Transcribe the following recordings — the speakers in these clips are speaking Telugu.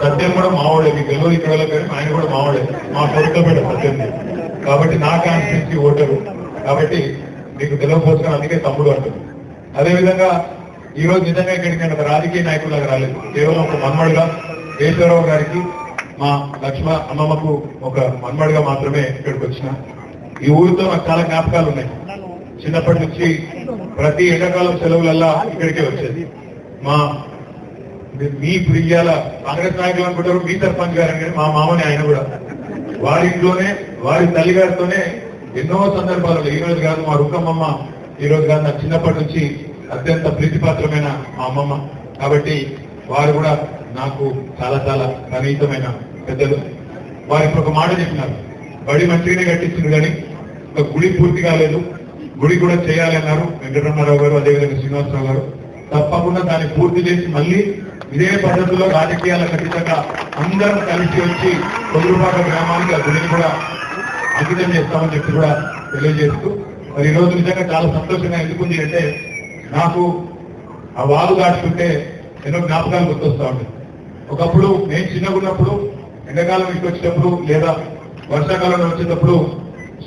సత్యం కూడా మావాడే మీకు తెలియదు ఇక్కడ వాళ్ళకి ఆయన కూడా మావాడే. మా కొడుకబెట్ట సత్యం కాబట్టి నా కాన్స్టిట్యూన్సీ ఓటరు. కాబట్టి మీకు తెలియకపోవచ్చు అందుకే తమ్ముడు అంటుంది. అదేవిధంగా ఈ రోజు నిజంగా ఇక్కడికి ఒక రాజకీయ నాయకులకు రాలేదు. కేవలం ఒక మన్మడుగా కేశవరావు గారికి మా లక్ష్మ అమ్మమ్మకు ఒక మన్మడుగా మాత్రమే ఇక్కడికి వచ్చిన. ఈ ఊరితో నాకు చాలా జ్ఞాపకాలు ఉన్నాయి. చిన్నప్పటి నుంచి ప్రతి ఎండాకాలం సెలవులల్లా ఇక్కడికే వచ్చేది. మా మీ ప్రియాల కాంగ్రెస్ నాయకులు అనుకుంటారు మీ సర్పంచ్ గారు అని మా మామని ఆయన కూడా. వారి ఇంట్లోనే వారి తల్లి గారితోనే ఎన్నో సందర్భాలలో ఈ రోజు కాదు మా రుక్కమ్మమ్మ ఈ రోజు కాదు నా చిన్నప్పటి నుంచి అత్యంత ప్రీతిపాత్రమైన మా అమ్మమ్మ. కాబట్టి వారు కూడా నాకు చాలా చాలా సన్నిహితమైన పెద్దలు. వారు ఇప్పుడు ఒక మాట చెప్పినారు. బడి మంచిగానే కట్టించింది కానీ ఒక గుడి పూర్తి కాలేదు. గుడి కూడా చేయాలి అన్నారు వెంకటరమణారావు గారు అదేవిధంగా శ్రీనివాసరావు గారు. తప్పకుండా దాన్ని పూర్తి చేసి మళ్ళీ ఇదే పద్ధతిలో రాజకీయాల ఖచ్చితంగా అందరం కలిసి వచ్చి కొద్దుపాక గ్రామానికి ఆ గుడిని కూడా అంకితం చేస్తామని చెప్పి కూడా తెలియజేస్తూ మరి ఈ రోజు నిజంగా చాలా సంతోషంగా ఎందుకుంది అంటే నాకు ఆ వాలు దాటుకుంటే ఎన్నో జ్ఞాపకాలు గుర్తొస్తా ఉంటాయి ఒకప్పుడు నేను చిన్నగా ఉన్నప్పుడు ఎండాకాలం ఇంటికి లేదా వర్షాకాలంలో వచ్చేటప్పుడు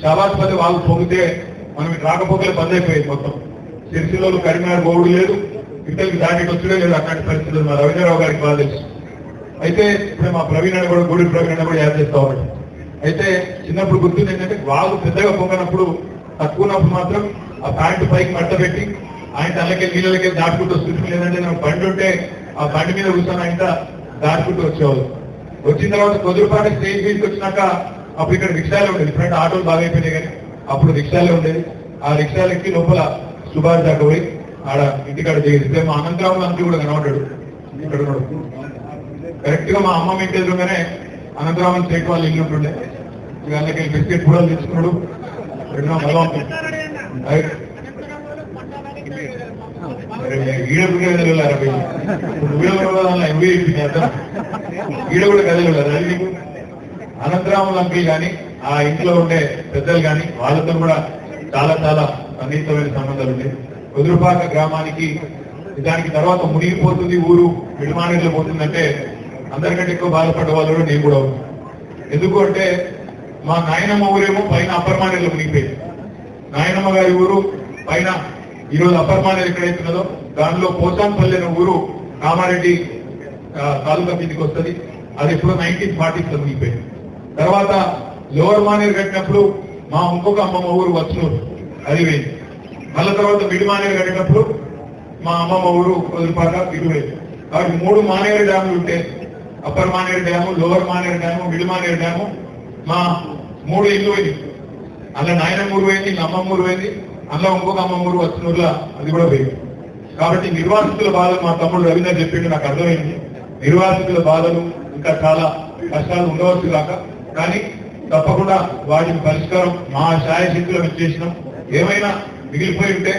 షాబాజ్పతి వాళ్ళు పొంగితే మనం రాకపోకలు రాకపోకలే బంద్ అయిపోయింది మొత్తం. సిరిసిల్లలో కరీంనగర్ గోవుడు లేదు. ఇక్కడికి దానికి వచ్చుడే లేదు అట్లాంటి పరిస్థితులు మా రవీంద్రరావు గారికి బాగా తెలుసు. అయితే ఇప్పుడు మా ప్రవీణ్ అని కూడా గూడి ప్రవీణ్ అని కూడా యాడ్ చేస్తా ఉన్నాడు. అయితే చిన్నప్పుడు గుర్తుంది ఏంటంటే వాళ్ళు పెద్దగా పొంగనప్పుడు తక్కువనప్పుడు మాత్రం ఆ ప్యాంటు పైకి మట్ట పెట్టి ఆయన తల్లకి నీళ్ళకి దాటుకుంటూ వస్తుంది లేదంటే నాకు బండి ఉంటే ఆ బండి మీద కూర్చొని ఆయన దాటుకుంటూ వచ్చేవాళ్ళు. వచ్చిన తర్వాత కొద్దిపాటి స్టేజ్ మీదకి వచ్చినాక అప్పుడు ఇక్కడ రిక్షాలే ఉండేది. ఫ్రంట్ ఆటోలు బాగా అయిపోయినాయి కానీ అప్పుడు రిక్షాలే ఉండేది. ఆ రిక్షాలెక్కి లోపల సుభాష్ దాకా పోయి ఆడ ఇంటికాడ చేస్తే మా అనంతరావు అంతా కూడా కనబడ్డాడు. ఇక్కడ కూడా కరెక్ట్గా మా అమ్మ ఇంటి ఎదురుగానే అనంతరామన్ సేట్ వాళ్ళు ఇల్లు ఉంటుండే. ఇక అందుకే బిస్కెట్ కూడా తెచ్చుకున్నాడు. ఎన్నో బలవంతం ఈడ కూడా కదలరా కూడా నీకు? అనంతరాములు అంకుల్ కానీ ఆ ఇంట్లో ఉండే పెద్దలు కానీ వాళ్ళతో కూడా చాలా చాలా సన్నిహితమైన సంబంధాలు ఉన్నాయి వదురుపాక గ్రామానికి దానికి తర్వాత మునిగిపోతుంది ఊరు విడిమానేలో పోతుందంటే అందరికంటే ఎక్కువ బాధపడ్డ వాళ్ళు నేను కూడా ఎందుకు అంటే మా నాయనమ్మ ఊరేమో పైన అప్పర్ మానేలో మునిగిపోయింది. నాయనమ్మ గారి ఊరు పైన ఈరోజు అప్పర్ మానేరు ఎక్కడైతున్నదో దానిలో పోసాన్పల్లి అనే ఊరు కామారెడ్డి తాలూకా కిందికి వస్తుంది. అది ఎప్పుడో నైన్టీన్ ఫార్టీస్లో మునిగిపోయింది. తర్వాత లోవర్ మానేరు కట్టినప్పుడు మా ఇంకొక అమ్మమ్మ ఊరు వచ్చనూరు అది వేయింది మళ్ళీ తర్వాత మిడి మానేరు కట్టినప్పుడు మా అమ్మమ్మ ఊరు వదిలిపాక ఇటు కాబట్టి మూడు మానేరు డ్యాములు ఉంటే upper Maneru dam lower Maneru dam mid Maneru dam మా మూడు ఇల్లు పోయింది అందులో నాయనమ్మ ఊరు పోయింది అమ్మమ్మ ఊరు పోయింది అందులో ఇంకొక అమ్మమ్మ ఊరు వచ్చినూరులో అది కూడా పోయింది. కాబట్టి నిర్వాసితుల బాధలు మా తమ్ముడు రవీంద్ర చెప్పిండు నాకు అర్థమైంది. నిర్వాసితుల బాధలు ఇంకా చాలా కష్టాలు ఉండవచ్చు కాక కానీ తప్పకుండా వాటికి పరిష్కారం మా శాయశక్తులు మేము చేసినాం. ఏమైనా మిగిలిపోయి ఉంటే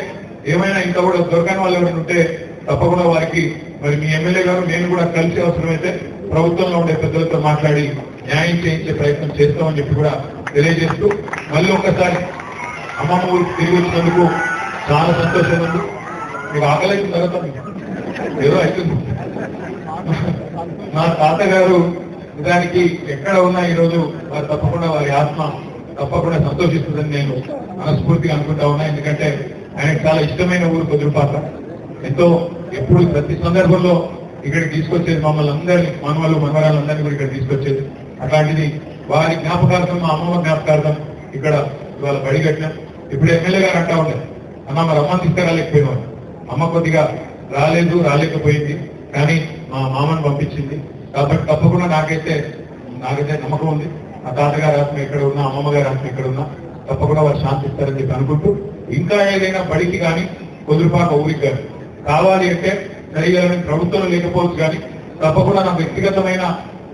ఏమైనా ఇంకా కూడా దొరకని వాళ్ళు ఎవరైనా ఉంటే తప్పకుండా వారికి మరి మీ ఎమ్మెల్యే గారు నేను కూడా కలిసి అవసరమైతే ప్రభుత్వంలో ఉండే పెద్దలతో మాట్లాడి న్యాయం చేయించే ప్రయత్నం చేస్తామని చెప్పి కూడా తెలియజేస్తూ మళ్ళీ ఒక్కసారి అమ్మమ్మ ఊరికి తిరిగి వచ్చినందుకు చాలా సంతోషంగా ఉంది. మీకు ఆకలి అయిన తర్వాత ఏదో అవుతుంది మా తాతగారు దానికి ఎక్కడ ఉన్నా ఈ రోజు వారు తప్పకుండా వారి ఆత్మ తప్పకుండా సంతోషిస్తుందని నేను మనస్ఫూర్తిగా అనుకుంటా ఉన్నా. ఎందుకంటే ఆయనకు చాలా ఇష్టమైన ఊరు కుదురుపాత ఎంతో ఎప్పుడు ప్రతి సందర్భంలో ఇక్కడ తీసుకొచ్చేది మమ్మల్ని అందరినీ మనవాళ్ళు మనవరాలందరినీ కూడా ఇక్కడ తీసుకొచ్చేది. అట్లాంటిది వారి జ్ఞాపకార్థం మా అమ్మమ్మ జ్ఞాపకార్థం ఇక్కడ ఇవాళ బడి కట్టినాం ఇప్పుడు ఎమ్మెల్యే గారు అంటా ఉండే అన్న మరి అమ్మని తీసుకురాలేకపోయినాం అమ్మ కొద్దిగా రాలేదు రాలేకపోయింది. కానీ మా మామని పంపించింది. కాబట్టి తప్పకుండా నాకైతే నాకైతే నమ్మకం ఉంది. మా తాతగారు ఆత్మ ఎక్కడ ఉన్నా అమ్మమ్మ గారి ఆత్మ ఎక్కడ ఉన్నా తప్పకుండా వారు శాంతిస్తారని చెప్పి అనుకుంటూ ఇంకా ఏదైనా బడికి కానీ కుదురుపాక ఊరికి కానీ కావాలి అంటే సరిగా ప్రభుత్వం లేకపోవచ్చు కానీ తప్పకుండా నా వ్యక్తిగతమైన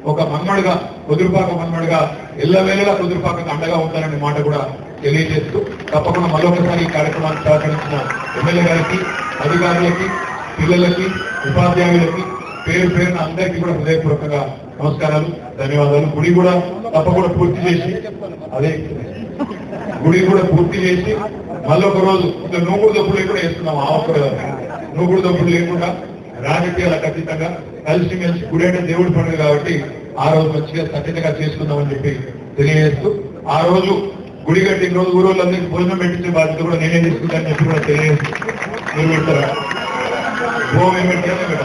ఒక మన్మడుగా కుదురుపాక మన్మడుగా ఎల్లవేళలా కుదురుపాక అండగా ఉంటారనే మాట కూడా తెలియజేస్తూ తప్పకుండా మరొకసారి ఈ కార్యక్రమాన్ని సహకరించిన ఎమ్మెల్యే గారికి అధికారులకి పిల్లలకి ఉపాధ్యాయులకి పేరు పేరున అందరికీ కూడా హృదయపూర్వకంగా నమస్కారాలు ధన్యవాదాలు గుడి కూడా తప్పకుండా పూర్తి చేసి అదే గుడి కూడా పూర్తి చేసి మళ్ళీ ఒక రోజు ఇంకా నూగుడు దప్పులు కూడా వేస్తున్నాం ఆ ఒక్క నూగుడు దప్పులు లేకుండా రాజకీయాల ఖచ్చితంగా కలిసి మెలిసి గుడి అంటే దేవుడి పండుగ కాబట్టి ఆ రోజు మంచిగా సత్యంగా చేసుకుందామని చెప్పి తెలియజేస్తూ ఆ రోజు గుడి కట్టిన రోజు ఊరోళ్ళందరికీ భోజనం పెట్టించే బాధ్యత కూడా నేనే తీసుకుంటానని చెప్పి కూడా తెలియజేస్తూ మీరు పెడతారా భోజనం పెట్టాలి.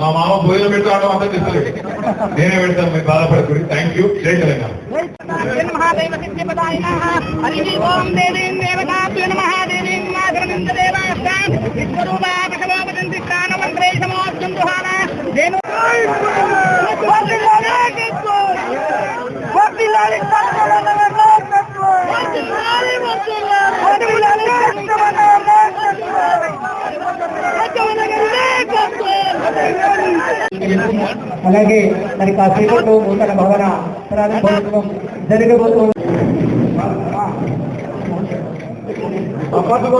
మా మామ భోజనం పెడితే ఆడడం అంతా తీసుకోలేదు నేనే పెడతాను మీరు బాధపడకూడదు థ్యాంక్ యూ జై తెలంగాణ. దేవేంద్రేవ దేవేంద్రేవ అలాగే మరి కాసేపట్లో నూతన భవన ప్రారంభోత్సవం జరగబోతుంది అప్పట్లో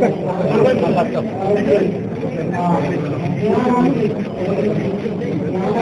సార్